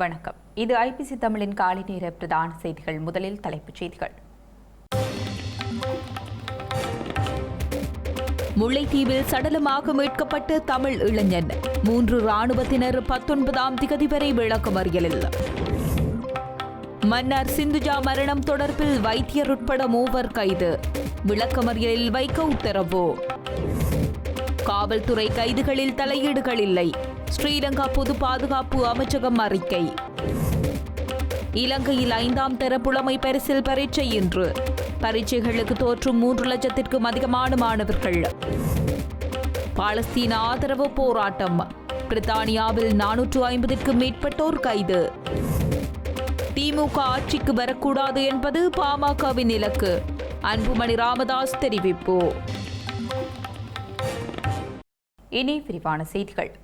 வணக்கம். இது ஐபிசி தமிழின் காலை நேர பிரதான செய்திகள். முதலில் தலைப்புச் செய்திகள். முல்லைத்தீவில் சடலமாக மீட்கப்பட்ட தமிழ் இளைஞன். மூன்று ராணுவத்தினர் பத்தொன்பதாம் திகதி வரை விளக்கமறியலில் மன்னர் சிந்துஜா மரணம் தொடர்பில் வைத்தியர் உட்பட மூவர் கைது. விளக்கமறியலில் வைக்க உத்தரவு. காவல்துறை கைதுகளில் தலையீடுகள் இல்லை. ஸ்ரீலங்கா பொது பாதுகாப்பு அமைச்சகம் அறிக்கை. இலங்கையில் ஐந்தாம் தர புலமை பரிசில் பரீட்சை இன்று. பரீட்சைகளுக்கு தோற்றும் மூன்று லட்சத்திற்கும் அதிகமான மாணவர்கள். பாலஸ்தீன ஆதரவு போராட்டம். பிரித்தானியாவில் நானூற்று ஐம்பதுக்கும் மேற்பட்டோர் கைது. திமுக ஆட்சிக்கு வரக்கூடாது என்பது பாமகவின் இலக்கு. அன்புமணி ராமதாஸ் தெரிவிப்பு. இனி விரிவான செய்திகள்.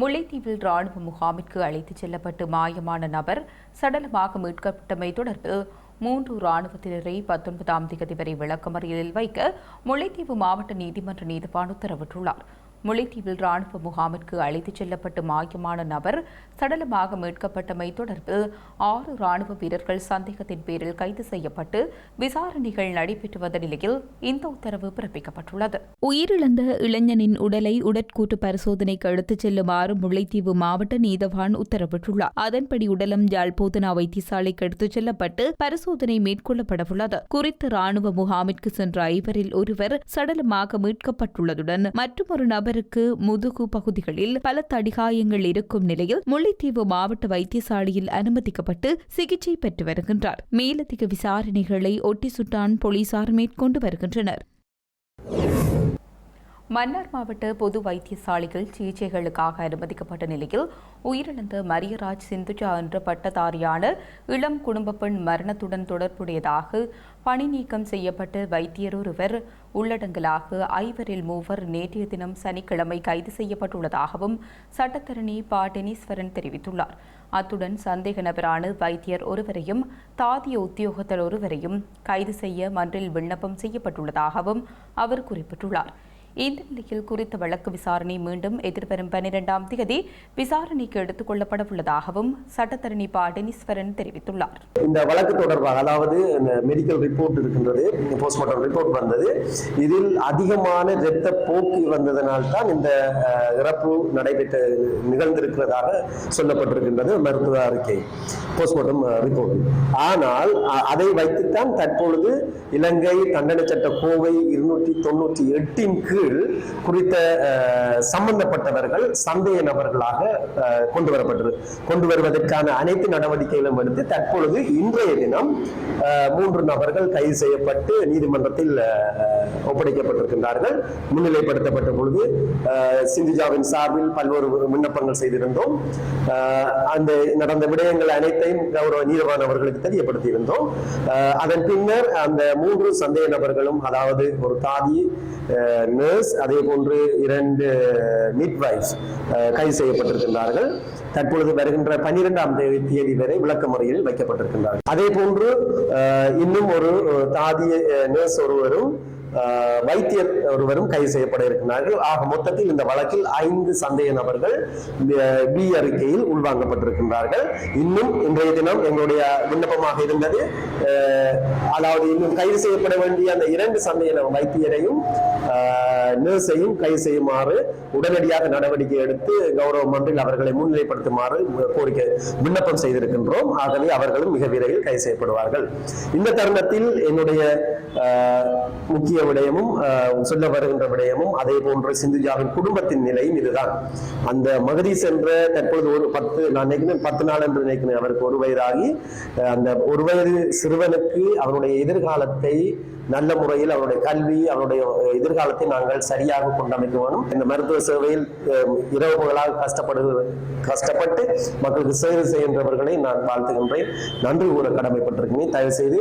முல்லைத்தீவில் ராணுவ முகாமிற்கு அழைத்துச் செல்லப்பட்டு மாயமான நபர் சடலமாக மீட்கப்பட்டமை தொடர்பில் மூன்று ராணுவத்தினரை பத்தொன்பதாம் தேதி வரை விளக்கமறியலில் வைக்க முல்லைத்தீவு மாவட்ட நீதிமன்ற நீதிபான் உத்தரவிட்டுள்ளார். முல்லைத்தீவில் ராணுவ முகாமிற்கு அழைத்துச் செல்லப்பட்டு மாயமான நபர் சடலமாக மீட்கப்பட்டமை தொடர்பில் ஆறு ராணுவ வீரர்கள் சந்தேகத்தின் பேரில் கைது செய்யப்பட்டு விசாரணைகள் நடைபெற்று வந்த நிலையில் இந்த உத்தரவு பிறப்பிக்கப்பட்டுள்ளது. உயிரிழந்த இளைஞனின் உடலை உடற்கூட்டு பரிசோதனைக்கு எடுத்துச் செல்லுமாறு முல்லைத்தீவு மாவட்ட நீதவான் உத்தரவிட்டுள்ளார். அதன்படி உடலம் ஜால்போதனா வைத்தியசாலைக்கு எடுத்துச் செல்லப்பட்டு பரிசோதனை மேற்கொள்ளப்படவுள்ளது. குறித்த ராணுவ முகாமிற்கு சென்ற ஐவரில் ஒருவர் சடலமாக மீட்கப்பட்டுள்ளதுடன் மற்றொரு நபருக்கு முதுகு பகுதிகளில் பல தடிகாயங்கள் இருக்கும் நிலையில் முல்லைத்தீவு மாவட்ட வைத்தியசாலையில் அனுமதிக்கப்பட்டு சிகிச்சை பெற்று வருகின்றார். மேலதிக விசாரணைகளை ஒட்டி சுட்டான் போலீசார் மேற்கொண்டு வருகின்றனர். மன்னார் மாவட்ட பொது வைத்தியசாலையில் சிகிச்சைகளுக்காக அனுமதிக்கப்பட்ட நிலையில் உயிரிழந்த மரியராஜ் சிந்துஜா என்ற பட்டதாரியான இளம் குடும்ப பெண் மரணத்துடன் தொடர்புடையதாக பணி நீக்கம் செய்யப்பட்ட வைத்தியர் ஒருவர் உள்ளடங்கலாக ஐவரில் மூவர் நேற்றைய தினம் சனிக்கிழமை கைது செய்யப்பட்டுள்ளதாகவும் சட்டத்தரணி ப. டெனீஸ்வரன் தெரிவித்துள்ளார். அத்துடன் சந்தேக நபரான வைத்தியர் ஒருவரையும் தாதிய உத்தியோகத்தர் ஒருவரையும் கைது செய்ய மன்றில் விண்ணப்பம் செய்யப்பட்டுள்ளதாகவும் அவர் குறிப்பிட்டுள்ளார். இந்த நிலையில் குறித்த வழக்கு விசாரணை மீண்டும் எதிர்வரும் பனிரெண்டாம் தேதி விசாரணைக்கு எடுத்துக் கொள்ளப்பட உள்ளதாகவும் சட்டத்தரணி பா. டெனிஸ்வரன் தெரிவித்துள்ளார். இந்த வழக்கு தொடர்பாக அதாவது மெடிக்கல் ரிப்போர்ட் இருக்கின்றது போஸ்ட்மார்ட்டம் ரிப்போர்ட் வந்தது. இதில் அதிகமான இரத்த போக்கு வந்ததனால் தான் இந்த இறப்பு நடைபெற்ற நிகழ்ந்திருக்கிறதாக சொல்லப்பட்டிருக்கின்றது மருத்துவ அறிக்கை போஸ்ட்மார்ட்டம் ரிப்போர்ட் ஆனால் அதை வைத்துத்தான் தற்பொழுது இலங்கை தண்டனை சட்ட கோவை இருநூற்றி தொண்ணூற்றி எட்டின் கீழ் கீழ் குறித்த சம்பந்தப்பட்டவர்கள் சந்தேக நபர்களாக கொண்டு வரப்பட்டது கொண்டு வருவதற்கான அனைத்து நடவடிக்கைகளும் எடுத்து தற்பொழுது இன்றைய தினம் மூன்று நபர்கள் கைது செய்யப்பட்டு நீதிமன்றத்தில் ஒப்படைக்கப்பட்டிருக்கின்றார்கள். முன்னிலைப்படுத்தப்பட்ட பொழுது சிந்துஜாவின் சார்பில் பல்வேறு விண்ணப்பங்கள் செய்திருந்தோம். அந்த நடந்த விடயங்கள் அனைத்தையும் கௌரவ நீதிவான் அவர்களுக்கு தெரியப்படுத்தியிருந்தோம். அதன் பின்னர் அந்த மூன்று சந்தேக நபர்களும் அதாவது ஒரு தாதி நர்ஸ் அதே போன்று இரண்டு மிட்வைஸ் கைது செய்யப்பட்டிருக்கின்றார்கள். தற்பொழுது வருகின்ற பன்னிரெண்டாம் தேதி தேதி வரை விளக்க முறையில் வைக்கப்பட்டிருக்கின்றார்கள். அதே போன்று இன்னும் ஒரு தாதிய நர்ஸ் ஒருவரும் வைத்தியர் ஒருவரும் கைது செய்யப்பட இருக்கிறார்கள் ஆக மொத்தத்தில் இந்த வழக்கில் ஐந்து சந்தேக நபர்கள் பி அறிக்கையில் உள்வாங்கப்பட்டிருக்கின்றார்கள். இன்னும் இன்றைய தினம் எங்களுடைய விண்ணப்பமாக இருந்தது. அதாவது இன்னும் கைது செய்யப்பட வேண்டிய அந்த இரண்டு சந்தேக வைத்தியரையும் ஆஹ் நர்ஸையும் கைது செய்யுமாறு உடனடியாக நடவடிக்கை எடுத்து கௌரவ மன்றில் அவர்களை முன்னிலைப்படுத்துமாறு கோரிக்கை விண்ணப்பம் செய்திருக்கின்றோம். ஆகவே அவர்களும் மிக விரைவில் கைது செய்யப்படுவார்கள். இந்த தருணத்தில் என்னுடைய முக்கிய விடயமும் சொல்ல வருகின்ற விடயமும் அதே போன்று சிந்துஜாவின் குடும்பத்தின் நிலையும் இதுதான். அந்த மதுரை சென்ற தற்பொழுது ஒரு பத்து நான் நினைக்கிறேன் பத்து நாள் என்று நினைக்கிறேன் அவருக்கு ஒரு வயதாகி அந்த ஒரு வயது சிறுவனுக்கு அவருடைய எதிர்காலத்தை நல்ல முறையில் அவருடைய கல்வி அவருடைய எதிர்காலத்தை நாங்கள் சரியாக கொண்டமைக்க வேணும் இந்த மருத்துவ சேவையில் இரவு பகலாக கஷ்டப்படுகிற கஷ்டப்பட்டு மக்களுக்கு சேவை செய்கின்றவர்களை நான் வாழ்த்துகின்றேன். நன்றி கூற கடமைப்பட்டிருக்கிறேன். தயவு செய்து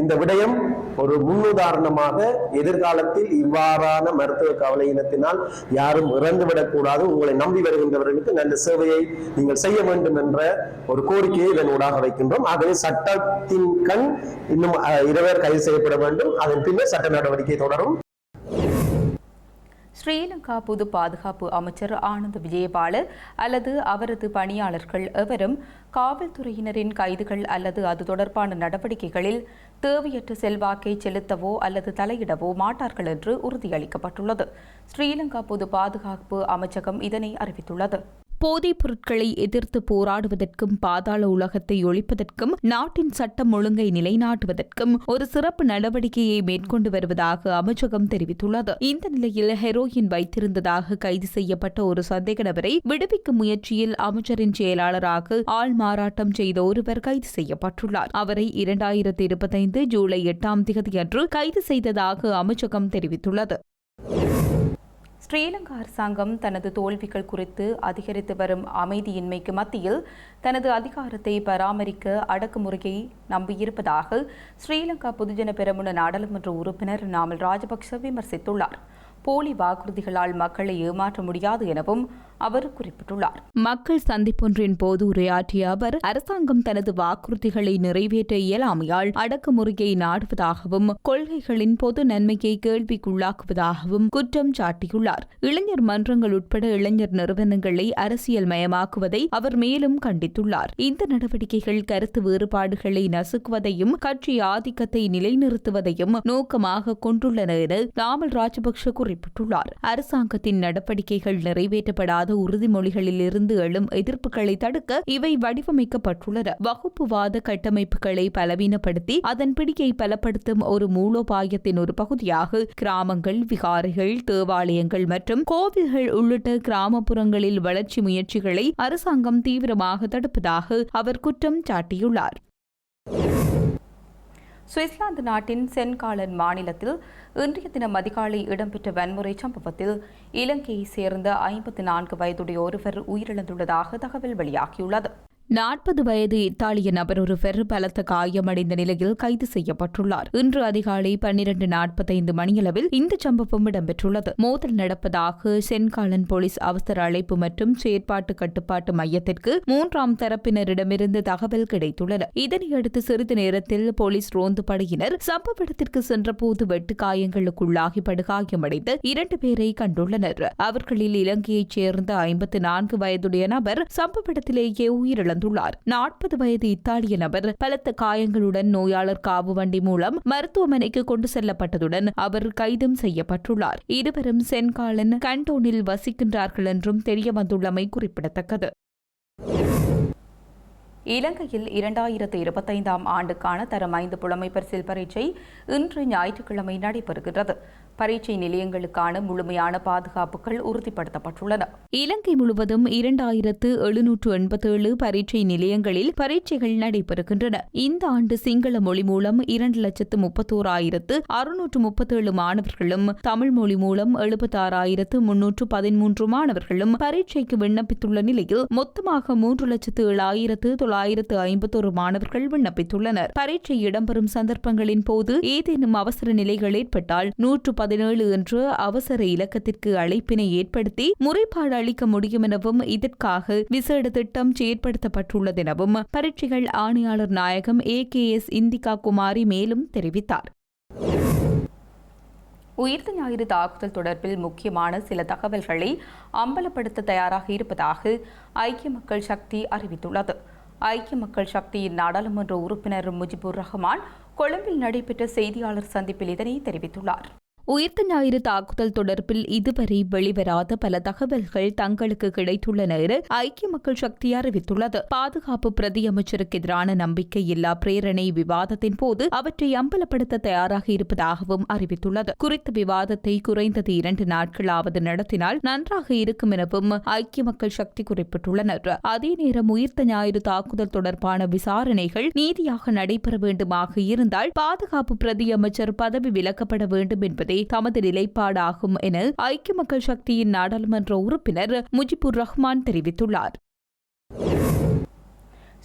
இந்த விடயம் ஒரு முன்னுதாரணமாக எதிர்காலத்தில் இவ்வாறான மருத்துவ கவலையினத்தினால் யாரும் இறந்துவிடக் கூடாது உங்களை நம்பி வருகின்றவர்களுக்கு நல்ல சேவையை நீங்கள் செய்ய வேண்டும் என்ற ஒரு கோரிக்கையை இதன் ஊடாக வைக்கின்றோம். ஆகவே சட்டத்தின் கண் இன்னும் அஹ், இருவர் கைது செய்யப்பட வேண்டும். அதன் பின்னர் சட்ட நடவடிக்கை தொடரும். ஸ்ரீலங்கா பொது பாதுகாப்பு அமைச்சர் ஆனந்த் விஜயபால அல்லது அவரது பணியாளர்கள் எவரும் காவல்துறையினரின் கைதுகள் அல்லது அது தொடர்பான நடவடிக்கைகளில் தேவையற்ற செல்வாக்கை செலுத்தவோ அல்லது தலையிடவோ மாட்டார்கள் என்று உறுதியளிக்கப்பட்டுள்ளது. ஸ்ரீலங்கா பொது பாதுகாப்பு அமைச்சகம் இதனை அறிவித்துள்ளது. போதைப் பொருட்களை எதிர்த்து போராடுவதற்கும் பாதாள உலகத்தை ஒழிப்பதற்கும் நாட்டின் சட்டம் ஒழுங்கை நிலைநாட்டுவதற்கும் ஒரு சிறப்பு நடவடிக்கையை மேற்கொண்டு வருவதாக அமைச்சகம் தெரிவித்துள்ளது. இந்த நிலையில் ஹெரோயின் வைத்திருந்ததாக கைது செய்யப்பட்ட ஒரு சந்தேக நபரை விடுவிக்கும் முயற்சியில் அமைச்சரின் செயலாளராக ஆள் மாறாட்டம் செய்த ஒருவர் கைது செய்யப்பட்டுள்ளார். அவரை இரண்டாயிரத்தி இருபத்தைந்து ஜூலை எட்டாம் தேதியன்று கைது செய்ததாக அமைச்சகம் தெரிவித்துள்ளது. ஸ்ரீலங்கா அரசாங்கம் தனது தோல்விகள் குறித்து அதிகரித்து வரும் அமைதியின்மைக்கு மத்தியில் தனது அதிகாரத்தை பராமரிக்க அடக்குமுறையை நம்பியிருப்பதாக ஸ்ரீலங்கா பொதுஜன பெரமுன நாடாளுமன்ற உறுப்பினர் நாமல் ராஜபக்ச விமர்சித்துள்ளார். போலி வாக்குறுதிகளால் மக்களை ஏமாற்ற முடியாது எனவும் அவர் குறிப்பிட்டுள்ளார். மக்கள் சந்திப்பொன்றின் போது உரையாற்றிய அவர் அரசாங்கம் தனது வாக்குறுதிகளை நிறைவேற்ற இயலாமையால் அடக்குமுறையை நாடுவதாகவும் கொள்கைகளின் பொது நன்மையை கேள்விக்குள்ளாக்குவதாகவும் குற்றம் சாட்டியுள்ளார். இளைஞர் மன்றங்கள் உட்பட இளைஞர் நிறுவனங்களை அரசியல் மயமாக்குவதை அவர் மேலும் கண்டித்துள்ளார். இந்த நடவடிக்கைகள் கருத்து வேறுபாடுகளை நசுக்குவதையும் கட்சி ஆதிக்கத்தை நிலைநிறுத்துவதையும் நோக்கமாக கொண்டுள்ளன என நாமல் ராஜபக்ஷ குறிப்பிட்டுள்ளார். அரசாங்கத்தின் நடவடிக்கைகள் நிறைவேற்றப்படாத உறுதிமொழிகளிலிருந்து எழும் எதிர்ப்புகளை தடுக்க இவை வடிவமைக்கப்பட்டுள்ளன. வகுப்புவாத கட்டமைப்புகளை பலவீனப்படுத்தி அதன் பிடியை பலப்படுத்தும் ஒரு மூலோபாயத்தின் ஒரு பகுதியாக கிராமங்கள் விகாரைகள் தேவாலயங்கள் மற்றும் கோவில்கள் உள்ளிட்ட கிராமப்புறங்களில் வளர்ச்சி முயற்சிகளை அரசாங்கம் தீவிரமாக தடுப்பதாக அவர் குற்றம் சாட்டியுள்ளார். சுவிட்சர்லாந்து நாட்டின் சென்காலன் மாநிலத்தில் இன்றைய தினம் அதிகாலை இடம்பெற்ற வன்முறை சம்பவத்தில் இலங்கையைச் சேர்ந்த ஐம்பத்தி நான்கு வயதுடைய ஒருவர் உயிரிழந்துள்ளதாக தகவல் வெளியாகியுள்ளது. நாற்பது வயது இத்தாலிய நபர் ஒருவர் பலத்த காயமடைந்த நிலையில் கைது செய்யப்பட்டுள்ளார். இன்று அதிகாலை பன்னிரண்டு நாற்பத்தைந்து மணியளவில் இந்த சம்பவம் இடம்பெற்றுள்ளது. மோதல் நடப்பதாக சென்காலன் போலீஸ் அவசர அழைப்பு மற்றும் செயற்பாட்டு கட்டுப்பாட்டு மையத்திற்கு மூன்றாம் தரப்பினரிடமிருந்து தகவல் கிடைத்துள்ளது இதனையடுத்து சிறிது நேரத்தில் போலீஸ் ரோந்து படையினர் சம்பவ இடத்திற்கு சென்றபோது வெட்டு காயங்களுக்குள்ளாகி படுகாயமடைந்த இரண்டு பேரை கண்டுள்ளனர். அவர்களில் இலங்கையைச் சேர்ந்த ஐம்பத்தி நான்கு வயதுடைய நபர் சம்பவ இடத்திலேயே உயிரிழந்தார் இழந்துள்ளார் நாற்பது வயது இத்தாலிய நபர் பலத்த காயங்களுடன் நோயாளர் காவு வண்டி மூலம் மருத்துவமனைக்கு கொண்டு செல்லப்பட்டதுடன் அவர் கைதும் செய்யப்பட்டுள்ளார். இருவரும் சென்காலன் கண்டோனில் வசிக்கின்றார்கள் என்றும் தெரியவந்துள்ளமை குறிப்பிடத்தக்கது. இலங்கையில் இரண்டாயிரத்து இருபத்தைந்தாம் ஆண்டுக்கான தரம் ஐந்து புலமை பரிசில் பரீட்சை இன்று ஞாயிற்றுக்கிழமை நடைபெறுகிறது பரீட்சை நிலையங்களுக்கான முழுமையான பாதுகாப்புகள் உறுதிப்படுத்தப்பட்டுள்ளன. இலங்கை முழுவதும் இரண்டாயிரத்து எழுநூற்று எண்பத்தேழு பரீட்சை நிலையங்களில் பரீட்சைகள் நடைபெறுகின்றன. இந்த ஆண்டு சிங்கள மொழி மூலம் இரண்டு லட்சத்து முப்பத்தோராயிரத்து அறுநூற்று முப்பத்தேழு மாணவர்களும் தமிழ் மொழி மூலம் எழுபத்தாறாயிரத்து முன்னூற்று பதிமூன்று மாணவர்களும் பரீட்சைக்கு விண்ணப்பித்துள்ள நிலையில் மொத்தமாக மூன்று லட்சத்து ஏழாயிரத்து தொள்ளாயிரத்து ஐம்பத்தோரு மாணவர்கள் விண்ணப்பித்துள்ளனர். பரீட்சை இடம்பெறும் சந்தர்ப்பங்களின் போது ஏதேனும் அவசர நிலைகள் ஏற்பட்டால் நூற்று பதினேழு என்று அவசர இலக்கத்திற்கு அழைப்பினை ஏற்படுத்தி முறைப்பாடு அளிக்க முடியும் எனவும் இதற்காக விசேட திட்டம் செயற்படுத்தப்பட்டுள்ளதெனவும் பரீட்சைகள் ஆணையாளர் நாயகம் A K S Indika Kumari மேலும் தெரிவித்தார். உயிர்த்த ஞாயிறு தாக்குதல் தொடர்பில் முக்கியமான சில தகவல்களை அம்பலப்படுத்த தயாராக இருப்பதாக ஐக்கிய மக்கள் சக்தி அறிவித்துள்ளது. ஐக்கிய மக்கள் சக்தியின் நாடாளுமன்ற உறுப்பினர் முஜிபுர் ரஹ்மான் கொழும்பில் நடைபெற்ற செய்தியாளர் சந்திப்பில் இதனை தெரிவித்துள்ளார். உயிர்த்த ஞாயிறு தாக்குதல் தொடர்பில் இதுவரை வெளிவராத பல தகவல்கள் தங்களுக்கு கிடைத்துள்ளன என ஐக்கிய மக்கள் சக்தி அறிவித்துள்ளது. பாதுகாப்பு பிரதி அமைச்சருக்கு எதிரான நம்பிக்கையில்லா பிரேரணை விவாதத்தின் போது அவற்றை அம்பலப்படுத்த தயாராக இருப்பதாகவும் அறிவித்துள்ளது. குறித்த விவாதத்தை குறைந்தது இரண்டு நாட்களாவது நடத்தினால் நன்றாக இருக்கும் எனவும் ஐக்கிய மக்கள் சக்தி குறிப்பிட்டுள்ளனர். அதே நேரம் உயிர்த்த ஞாயிறு தாக்குதல் தொடர்பான விசாரணைகள் நீதியாக நடைபெற வேண்டுமாக இருந்தால் பாதுகாப்பு பிரதி அமைச்சர் பதவி விலக்கப்பட வேண்டும் என்பது தமது நிலைப்பாடாகும் என ஐக்கிய மக்கள் சக்தியின் நாடாளுமன்ற உறுப்பினர் முஜிபுர் ரஹ்மான் தெரிவித்துள்ளார்.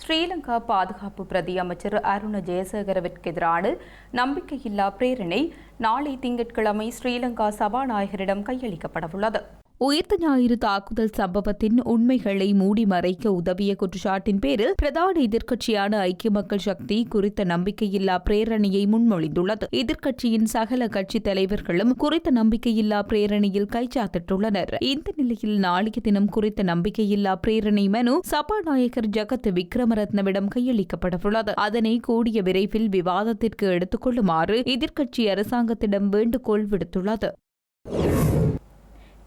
ஸ்ரீலங்கா பாதுகாப்பு பிரதி அமைச்சர் அருண ஜெயசேகரவிற்கு எதிரான நம்பிக்கையில்லா பிரேரணை நாளை திங்கட்கிழமை ஸ்ரீலங்கா சபாநாயகரிடம் கையளிக்கப்படவுள்ளது. உயிர்த்த ஞாயிறு தாக்குதல் சம்பவத்தின் உண்மைகளை மூடி மறைக்க உதவிய குற்றச்சாட்டின் பேரில் பிரதான எதிர்க்கட்சியான ஐக்கிய மக்கள் சக்தி குறித்த நம்பிக்கையில்லா பிரேரணையை முன்மொழிந்துள்ளது. எதிர்க்கட்சியின் சகல கட்சி தலைவர்களும் குறித்த நம்பிக்கையில்லா பிரேரணையில் கைச்சாத்திட்டுள்ளனர் இந்த நிலையில் நாளைய தினம் குறித்த நம்பிக்கையில்லா பிரேரணை மனு சபாநாயகர் ஜகத் விக்ரமரத்னவிடம் கையளிக்கப்படவுள்ளது. அதனை கூடிய விரைவில் விவாதத்திற்கு எடுத்துக்கொள்ளுமாறு எதிர்க்கட்சி அரசாங்கத்திடம் வேண்டுகோள் விடுத்துள்ளது.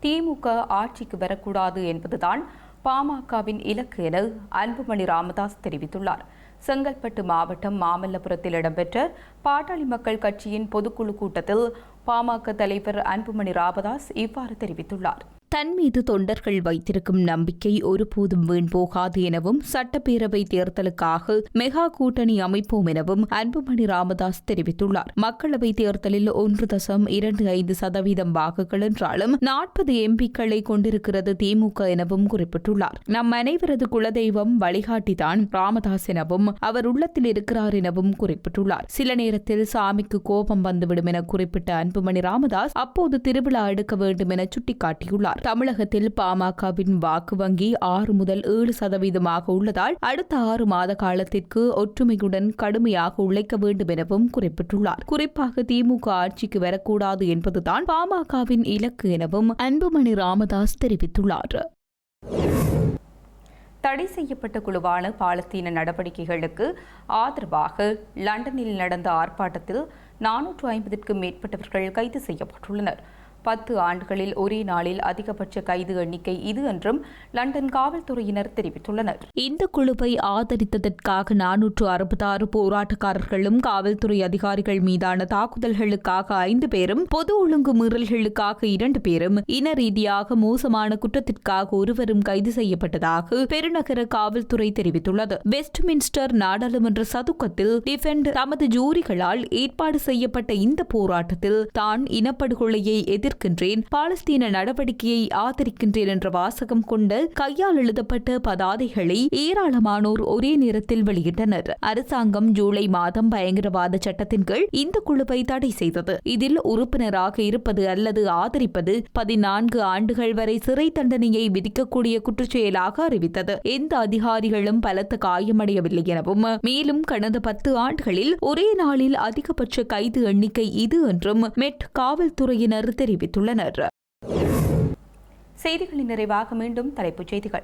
திமுக ஆட்சிக்கு வரக்கூடாது என்பதுதான் பாமகவின் இலக்கு என அன்புமணி ராமதாஸ் தெரிவித்துள்ளார். செங்கல்பட்டு மாவட்டம் மாமல்லபுரத்தில் இடம்பெற்ற பாட்டாளி மக்கள் கட்சியின் பொதுக்குழு கூட்டத்தில் பாமக தலைவர் அன்புமணி ராமதாஸ் இவ்வாறு தெரிவித்துள்ளார். தன் மீது தொண்டர்கள் வைத்திருக்கும் நம்பிக்கை ஒருபோதும் வீண் போகாது எனவும் சட்டப்பேரவை தேர்தலுக்காக மெகா கூட்டணி அமைப்போம் எனவும் அன்புமணி ராமதாஸ் தெரிவித்துள்ளார். மக்களவை தேர்தலில் ஒன்று தசம் இரண்டு ஐந்து சதவீதம் வாக்குகள் என்றாலும் நாற்பது எம்பிக்களை கொண்டிருக்கிறது திமுக எனவும் குறிப்பிட்டுள்ளார். நம் அனைவரது குலதெய்வம் வழிகாட்டிதான் ராமதாஸ் எனவும் அவர் உள்ளத்தில் இருக்கிறார் எனவும் குறிப்பிட்டுள்ளார். சில நேரத்தில் சாமிக்கு கோபம் வந்துவிடும் என குறிப்பிட்ட அன்புமணி ராமதாஸ் அப்போது திருவிழா எடுக்க வேண்டும் என சுட்டிக்காட்டியுள்ளார். தமிழகத்தில் பாமகவின் வாக்கு வங்கி ஆறு முதல் ஏழு சதவீதமாக உள்ளதால் அடுத்த ஆறு மாத காலத்திற்கு ஒற்றுமையுடன் கடுமையாக உழைக்க வேண்டும் எனவும் குறிப்பிட்டுள்ளார். குறிப்பாக திமுக ஆட்சிக்கு வரக்கூடாது என்பதுதான் பாமகவின் இலக்கு எனவும் அன்புமணி ராமதாஸ் தெரிவித்துள்ளார். தடை செய்யப்பட்ட குழுவான பாலத்தீன நடவடிக்கைகளுக்கு ஆதரவாக லண்டனில் நடந்த ஆர்ப்பாட்டத்தில் நானூற்று ஐம்பதுக்கும் மேற்பட்டவர்கள் கைது செய்யப்பட்டுள்ளனர். பத்து ஆண்டுகளில் ஒரே நாளில் அதிகபட்ச கைது எண்ணிக்கை இது என்றும் லண்டன் காவல்துறையினர் தெரிவித்துள்ளனர். இந்த குழுவை ஆதரித்ததற்காக நானூற்று அறுபத்தாறு போராட்டக்காரர்களும் காவல்துறை அதிகாரிகள் மீதான தாக்குதல்களுக்காக ஐந்து பேரும் பொது ஒழுங்கு மீறல்களுக்காக இரண்டு பேரும் இன ரீதியாக மோசமான குற்றத்திற்காக ஒருவரும் கைது செய்யப்பட்டதாக பெருநகர காவல்துறை தெரிவித்துள்ளது. வெஸ்ட்மின்ஸ்டர் நாடாளுமன்ற சதுக்கத்தில் டிஃபெண்ட் தமது ஜூரிகளால் ஏற்பாடு செய்யப்பட்ட இந்த போராட்டத்தில் தான் இனப்படுகொலையை எதிர் எதிர்க்கின்றேன் பாலஸ்தீன நடவடிக்கையை ஆதரிக்கின்றேன் என்ற வாசகம் கொண்ட கையால் எழுதப்பட்ட பதாதைகளை ஏராளமானோர் ஒரே நேரத்தில் வெளியிட்டனர். அரசாங்கம் ஜூலை மாதம் பயங்கரவாத சட்டத்தின் கீழ் இந்த குழுவை தடை செய்தது. இதில் உறுப்பினராக இருப்பது அல்லது ஆதரிப்பது பதினான்கு ஆண்டுகள் வரை சிறை தண்டனையை விதிக்கக்கூடிய குற்றச்செயலாக அறிவித்தது. எந்த அதிகாரிகளும் பலத்த காயமடையவில்லை எனவும் மேலும் கடந்த பத்து ஆண்டுகளில் ஒரே நாளில் அதிகபட்ச கைது எண்ணிக்கை இது என்றும் மெட் காவல்துறையினர் தெரிவித்துள்ளனர். செய்திகளின் நிறைவாக மீண்டும் தலைப்புச் செய்திகள்.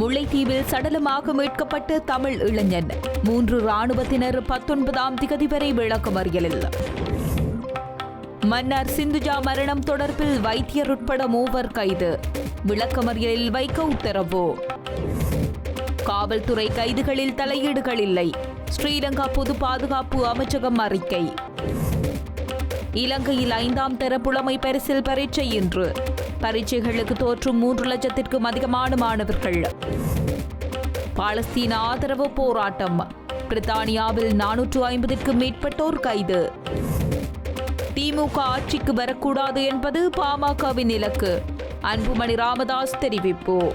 முல்லைத்தீவில் சடலமாக மீட்கப்பட்ட தமிழ் இளைஞன். மூன்று ராணுவத்தினர் பத்தொன்பதாம் திகதி வரை விளக்கமறியலில் மன்னர் சிந்துஜா மரணம் தொடர்பில் வைத்தியர் உட்பட மூவர் கைது. விளக்கமறியலில் வைக்க உத்தரவு. காவல்துறை கைதுகளில் தலையீடுகள் இல்லை. ஸ்ரீலங்கா பொது பாதுகாப்பு அமைச்சகம் அறிக்கை. இலங்கையில் ஐந்தாம் தர புலமை பரிசில் பரீட்சை இன்று. பரீட்சைகளுக்கு தோற்றும் மூன்று லட்சத்திற்கும் அதிகமான மாணவர்கள். பாலஸ்தீன ஆதரவு போராட்டம். பிரித்தானியாவில் நானூற்று ஐம்பதிற்கும் மேற்பட்டோர் கைது. திமுக ஆட்சிக்கு வரக்கூடாது என்பது பாமகவின் இலக்கு. அன்புமணி ராமதாஸ் தெரிவிப்பு.